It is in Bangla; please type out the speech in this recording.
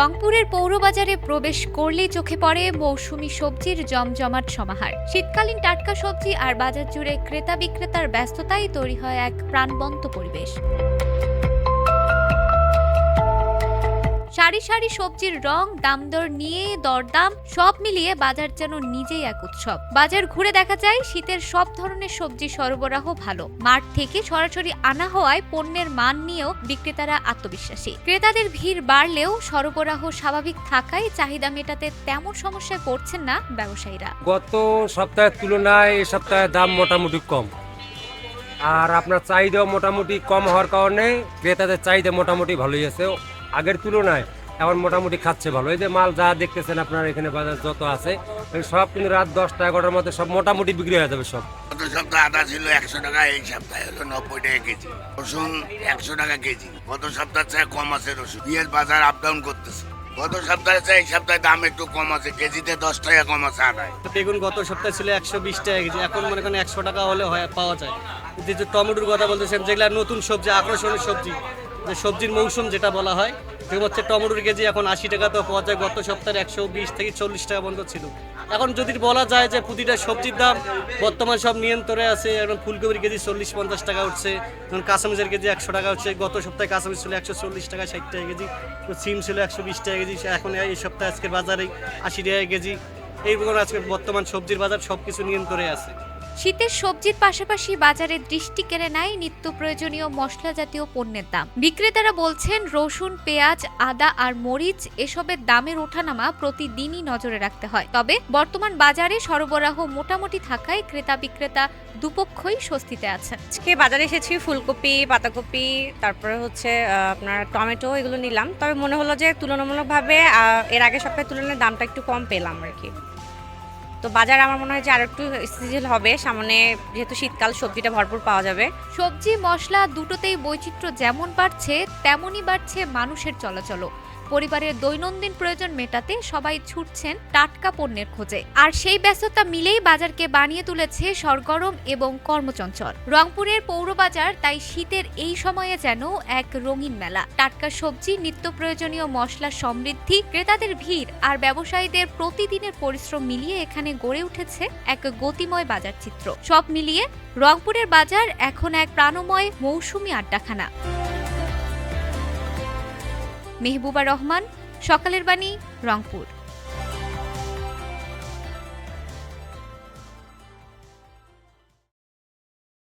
রংপুরের পৌরবাজারে প্রবেশ করলে চোখে পড়ে মৌসুমি সবজির জমজমাট সমাহার। শীতকালীন টাটকা সবজি আর বাজার জুড়ে ক্রেতা বিক্রেতার ব্যস্ততায় তৈরি হয় এক প্রাণবন্ত পরিবেশ। সারি সারি সবজির রং, দামদর নিয়ে, দরদাম, সব মিলিয়ে বাজার যেন নিজেই এক উৎসব। বাজার ঘুরে দেখা যায়, শীতের সব ধরনের সবজি সরবরাহ ভালো। মাঠ থেকে সরাসরি আনা হওয়ায় পণ্যের মান নিয়েও বিক্রেতারা আত্মবিশ্বাসী। ক্রেতাদের ভিড় বাড়লেও সরবরাহ স্বাভাবিক থাকায় চাহিদা মেটাতে তেমন সমস্যায় পড়ছেন না ব্যবসায়ীরা। গত সপ্তাহের তুলনায় এ সপ্তাহে দাম মোটামুটি কম। আর আপনার চাহিদাও মোটামুটি কম হওয়ার কারণে ক্রেতাদের চাহিদা মোটামুটি ভালোই আছে। আগের তুলনায় এখন মোটামুটি খাচ্ছে ভালো। এই যে মাল যা দেখতেছেন আপনার এখানে বাজার যত আছে সব কিন্তু রাত দশটা এগারোটার মধ্যে সব মোটামুটি বিক্রি হয়ে যাবে সব। গত সপ্তাহে আদা ছিল একশো টাকা এই সপ্তাহে হলো নব্বই টাকা কেজি। রসুন একশো টাকা কেজি। গত সপ্তাহ চেয়ে কম আছে রসুন। বিয়ের বাজার আপ ডাউন করতেছে। গত সপ্তাহে চেয়ে এই সপ্তাহে দাম একটু কম আছে। কেজিতে দশ টাকা কম আছে আদায়। বেগুন গত সপ্তাহে ছিল একশো বিশ টাকা কেজি। এখন মনে করেন একশো টাকা হলে হয় পাওয়া যায়। যে যে টমেটোর কথা বলতেছেন যেগুলো নতুন সবজি আকর্ষণীয় সবজি যে সবজির মৌসুম যেটা বলা হয় সেগুলো হচ্ছে টমেটোর কেজি এখন আশি টাকা, তো পাওয়া যায় গত সপ্তাহে একশো বিশ থেকে চল্লিশ টাকা পর্যন্ত ছিল। এখন যদি বলা যায় যে প্রতিটা সবজির দাম, বর্তমান সব নিয়ন্ত্রণে আছে এখন ফুলকপির কেজি চল্লিশ পঞ্চাশ টাকা উঠছে এখন কাঁচামরিচের কেজি একশো টাকা উঠছে, গত সপ্তাহে কাঁচামরিচ ছিল একশো চল্লিশ টাকা ষাট টাকা কেজি সিম ছিল একশো বিশ টাকা কেজি, এখন এই সপ্তাহে আজকের বাজারে আশি টাকা কেজি। এই আজকে বর্তমান সবজির বাজার সব কিছু নিয়ন্ত্রণে আছে। শীতের সবজির পাশাপাশি বাজারে দৃষ্টি কেড়ে নেয় নিত্য প্রয়োজনীয় মশলা জাতীয় পণ্যের দাম। বিক্রেতারা বলছেন, রসুন, পেঁয়াজ, আদা আর মরিচ এসবের দামের ওঠানামা প্রতিদিনই নজরে রাখতে হয়। তবে বর্তমান বাজারে সরবরাহ মোটামুটি থাকায় ক্রেতা বিক্রেতা দুপক্ষই স্বস্তিতে আছেন। আজকে বাজারে এসেছি ফুলকপি, পাতাকপি, তারপরে হচ্ছে আপনার টমেটো এগুলো নিলাম। তবে মনে হলো যে তুলনামূলকভাবে এর আগে সপ্তাহের তুলনায় দামটা একটু কম পেলাম আর কি। তো বাজার আমার মনে হয় যে আর একটু স্থিতিশীল হবে। সামনে যেহেতু শীতকাল, সবজিটা ভরপুর পাওয়া যাবে। সবজি, মশলা দুটোতেই বৈচিত্র্য যেমন বাড়ছে, তেমনই বাড়ছে মানুষের চলাচলও। পরিবারের দৈনন্দিন প্রয়োজন মেটাতে সবাই ছুটছেন টাটকা পণ্যের খোঁজে। আর সেই ব্যস্ততা মিলেই বাজারকে বানিয়ে তুলেছে সরগরম এবং কর্মচঞ্চল। রংপুরের পৌরবাজার তাই শীতের এই সময়ে যেন এক রঙিন মেলা। টাটকা সবজি, নিত্য প্রয়োজনীয় মশলা সমৃদ্ধি, ক্রেতাদের ভিড় আর ব্যবসায়ীদের প্রতিদিনের পরিশ্রম মিলিয়ে এখানে গড়ে উঠেছে এক গতিময় বাজার চিত্র। সব মিলিয়ে রংপুরের বাজার এখন এক প্রাণময় মৌসুমি আড্ডাখানা। মেহবুবা রহমান, সকালের বাণী, রংপুর।